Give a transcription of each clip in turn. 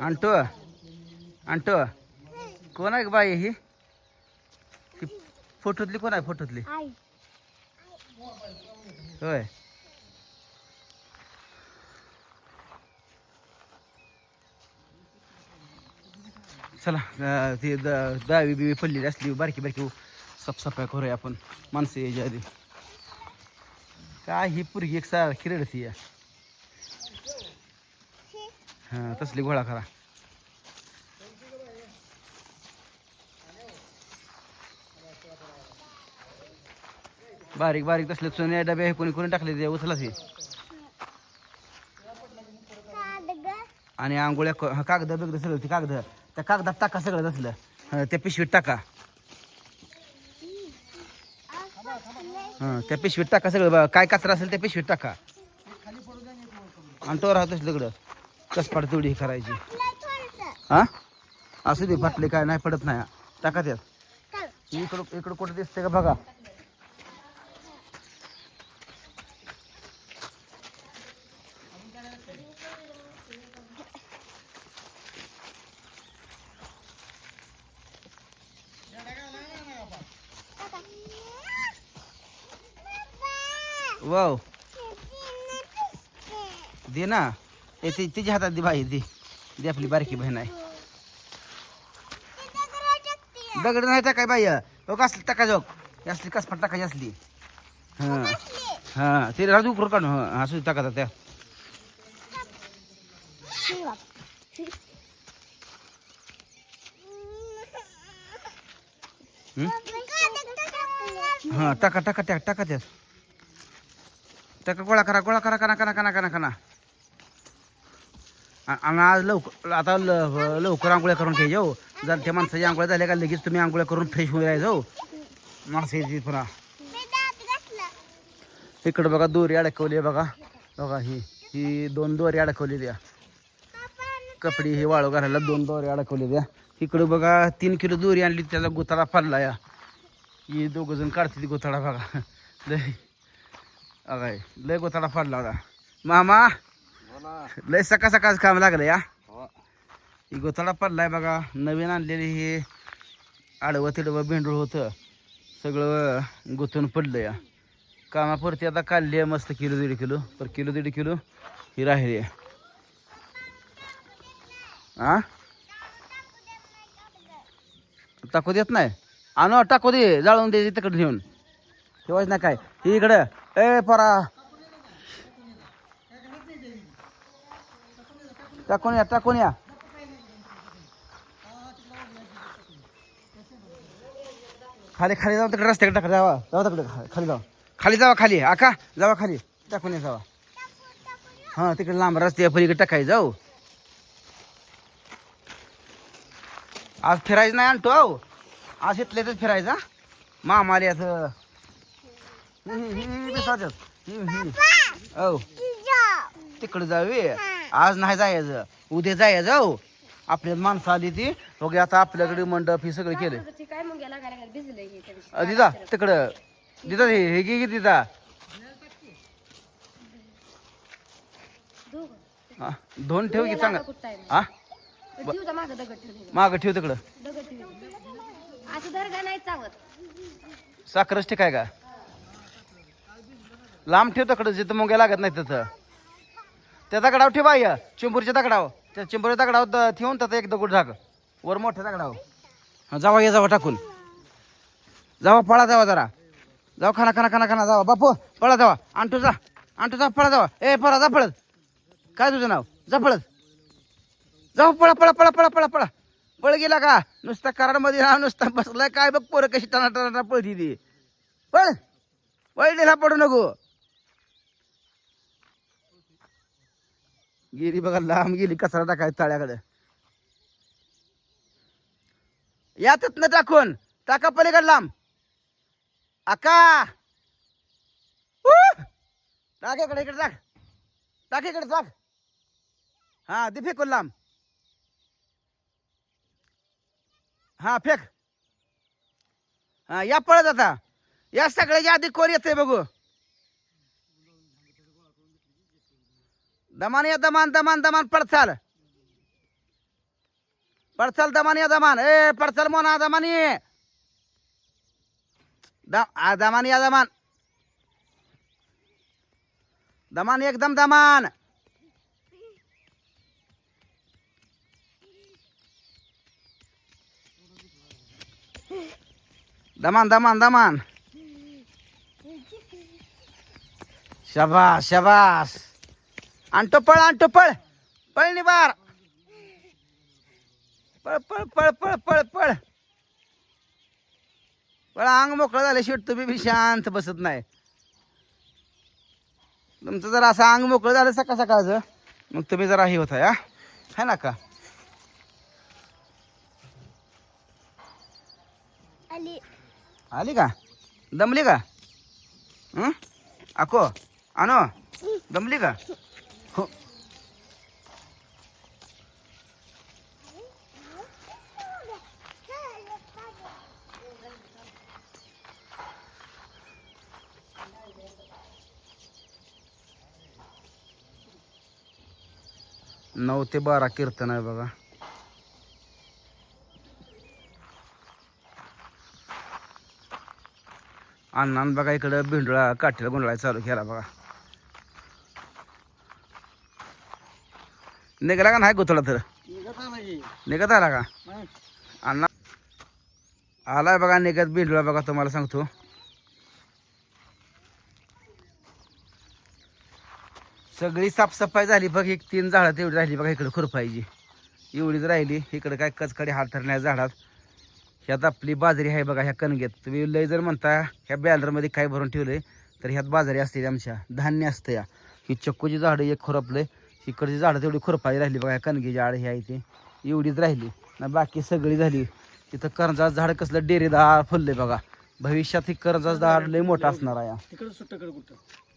आणतो आणतो कोण आहे बाई ही? ही फोटोतली कोण आहे फोटोतली? होय. चला ती दहावी बिवी पडलेली असली बारकी बारकी साफसफाई करूया आपण. माणसं यायच्या आधी. काय ही पुरगी एक सारखी रडती या हां तसली गोळा करा. बारीक बारीक तसले सोन्या डबे हे कोणी कोणी टाकले ते उचला ते. आणि आंघोळ्या क- कागद बिगद सगळं ते कागद. त्या कागदात टाका सगळं तसलं. त्या पिशवीत टाका. हा त्या पिशवीत टाका सगळं बा- काय कचरा असेल त्या पिशवीत टाका. आणि तो राहतो दगड कसपाट तेवढी ही करायची. हा? असू दे फाटले काय नाही पडत नाही. टाका त्यात. इकडं इकडं कुठं दिसते का बघा. वाव. दे ना. ए ती तिच्या हातात दे बाई दे. दे आपली बारकी बहीण आहे. दगड नाही टाकाय बाई. हो असली टाका ही असली कसपट टाकायची असली हां. हां ते राजू उकर काढून हां असू टाका त्या. हां टाका टाका टाका टाका त्यात टाका गोळा करा गोळा करा करा करा करा करा. करा आणि आज लवकर आता ल- लवकर आंघोळ्या करून घ्यायचे हो जर त्या माणसाची आंघोळ्या झाल्या का लगेच तुम्ही आंघोळ्या करून फ्रेश होऊन राहायचं. हो माणसाची पुन्हा इकडं बघा दोरी अडकवली आहे बघा. बघा ही ही दोन दोरी अडकवली द्या कपडे हे वाळू घालायला दोन दोरी अडकवली द्या इकडं बघा तीन किलो दोरी आणली त्याला गुताडा फाडला या. ही दोघं जण काढते ती गोताळा बघा अगाय लय गोताळा फाडला होता. मामा लय सकाळ सकाळ काम लागलं या. ही. गोताळा पडलाय बघा नवीन आणलेली हे आडवं तिडवं भेंडूळ होतं. सगळं गुंतून पडलं या. कामापुरती आता काढली आहे मस्त किलो दीड किलो. पर किलो दीड किलो ही राहिली आहे. आ? टाकू देत नाही? आणू टाकू दे जाळून दे तिकडे नेऊन. ठेवायच ना काय? ही इकडं. ए परा टाकून या टाकून या खाली खाली जाऊ तिकडे रस्त्याकडे टाका जावा जावा तिकडे खाली जावा खाली जावा खाली आका जावा खाली टाकून या जावा हा तिकडे लांब रस्ते पलीकडे टाकाय जाऊ आज फिरायचं नाही आणतो आज आज तर फिरायचा मामा आले औ तिकडे जावे आज नाही जायचं उद्या जायचं हो आपल्यात माणसं आली ती बघे आता आपल्याकडे मंडप हे सगळं केलं अ, दिदा तिकडं दिदा हे हे घे घे दिदा हा, दोन ठेव की चांगलं हा माग मागं ठेव तिकडं साखरच ठीक आहे साखरच का लांब ठेव तकडं जिथं मुंग्या लागत नाही तिथं. त्या दगडावर ठेवा या चिंबूरच्या दगडाव त्या चिंबूरच्या दगडाव द- ठेवून त्याचा एक दगड टाक वर मोठ्या दगडाव हां जावा या जावा टाकून. जावा पळा जावा जरा. जावा खाना खाना खाना खाना जावा. बापू पळा जावा. आणतो जा. आणतो जा पळा जावा. ए पळा जा पळत. काय तुझं नाव? जा पळत. जाऊ पळा पळा पळा पळा पळा पळा. पळ गेला का? नुसता कराडमध्ये राहा नुसता बसलाय. काय बघ पोरं कशी टना टना पळती ती पळ पळलेला पडू नको गेली बघा लांब गेली कचरा टाकाय तळ्याकडे. यातच न टाकून टाका पलीकडे लांब. आका टाक इकडे इकडे टाक. टाक इकडे टाक. हा दे फेकून लांब. हा फेक. हा या पळत आता. या सगळ्याच्या आधी कोण येते बघू? दमान या दमान दमान दमान पडचाल. पडचाल दमान या दमान. ए पडचाल मोना दमान. ये द- दमान या दमान. दमान एकदम दमान. दमान दमान दमान. शबास शबास. आणतो पळ आणतो पळ. पळ निबार पळ पळ पळ पळ पळ पळ. पळ अंग मोकळं झालं शेट तुम्ही बी शांत बसत नाही. तुमचं जर असं अंग मोकळं झालं सकाळ सकाळचं मग तुम्ही जरा हे होता या. है ना का? आली. आली का? दमली का? आको आनो दमली का? नऊ ते बारा कीर्तन आहे बघा. अण्णान बघा इकडं भिंडळा काठीला गुंडळा चालू केला बघा. निघाला का नाही गुतळा तर? निघत आला का. अण्णा आलाय बघा निघत भिंडळा बघा तुम्हाला सांगतो. सगळी साफसफाई झाली बघ एक तीन झाडं तेवढी राहिली बघा इकडं खुरपायची. एवढीच राहिली. इकडं काय कचकडे हात ठरण्या झाडात. ह्यात आपली बाजरी आहे बघा ह्या कणगेत. तुम्ही लय जर म्हणता ह्या बॅलरमध्ये काय भरून ठेवलंय तर ह्यात बाजरी असते आमच्या. धान्य असतं या. ही चक्कूची झाडं एक खुरपलंय. इकडची झाडं तेवढी खुरपायची राहिली बघा ह्या कणगेची आड ही आहे ती एवढीच राहिली. ना बाकी सगळी झाली. तिथं करंजाचं झाड कसलं डेरेदार फुललंय बघा. भविष्यात ही करंजाचं झाड लय मोठं असणार आहे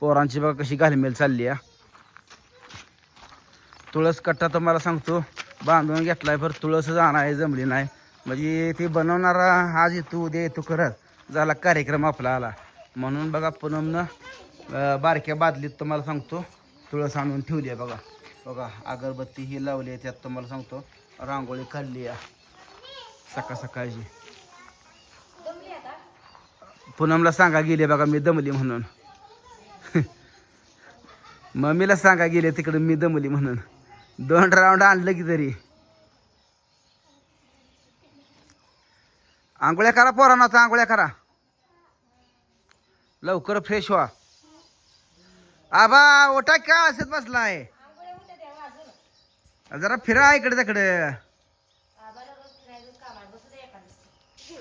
पोरांची बघा कशी घालमेल चालली आहे तुळस कट्टा तुम्हाला सांगतो बांधून घेतलाय पर तुळस जाणार आहे जमली नाही. म्हणजे ती बनवणारा आज येतो उद्या येतो करत झाला कार्यक्रम आपला आला. म्हणून बघा पूनमनं बारक्या बादलीत तुम्हाला सांगतो तुळस आणून ठेवली आहे बघा. बघा अगरबत्ती ही लावली आहे त्यात तुम्हाला सांगतो रांगोळी काढली आहे. सकाळ सकाळची. पूनमला सांगा गेले बघा मी दमली म्हणून. मम्मीला सांगा गेले तिकडे मी दमली म्हणून. दोन राऊंड आणलं की तरी. आंघोळ्या करा पोरांना आता आंघोळ्या करा. लवकर फ्रेश व्हा. आबा ओटा का असत बसलाय? जरा फिरा इकडे तिकडे.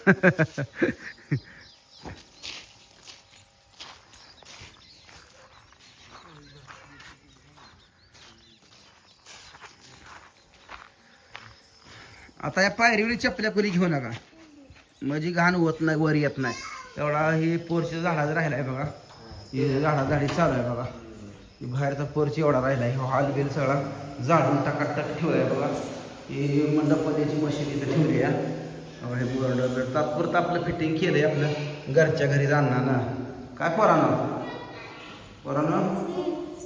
आता या पायरीवरी चपल्या कोणी घेऊ नका. म्हणजे घाण होत नाही वर येत नाही. तेवढा हे पोरची झाडा राहिला आहे बघा. हे झाडा झाडी चालू आहे बघा. बाहेरचा पोरची एवढा राहिला आहे हॉल बिल सगळा झाडून टाकाटाक ठेवलाय बघा. ही मंडपवाल्याची मशीन इथं ठेवली आहे. हे बोर्ड तात्पुरतं आपलं फिटिंग केलंय आपलं. घरच्या घरी जाणार ना. काय पोरानं? पोरानं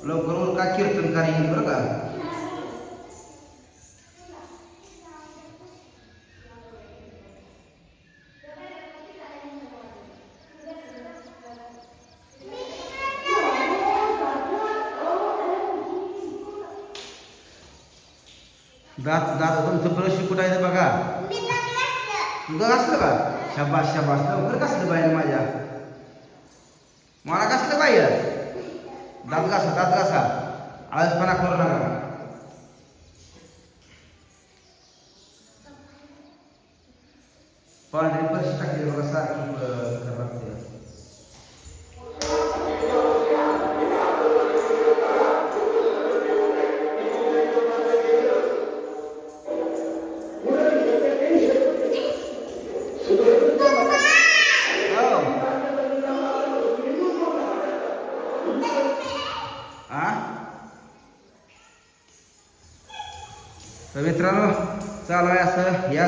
लवकर काय कीर्तन कार्य बरं का? दात दात तुमचं ब्रश कुठं आहे ते बघा. तुझं कसलं का? शाबास शाबास. लवकर कसलं बाहेर माझ्या? मला कसलं पाहिजे दात घासा दात घासा. आळसपणा करू नका. पांढरी पैसे टाकले बघा सारखी लागते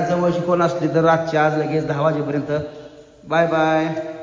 जवळची कोण असली तर रातच्या आज लगेच दहा वाजेपर्यंत. Bye bye.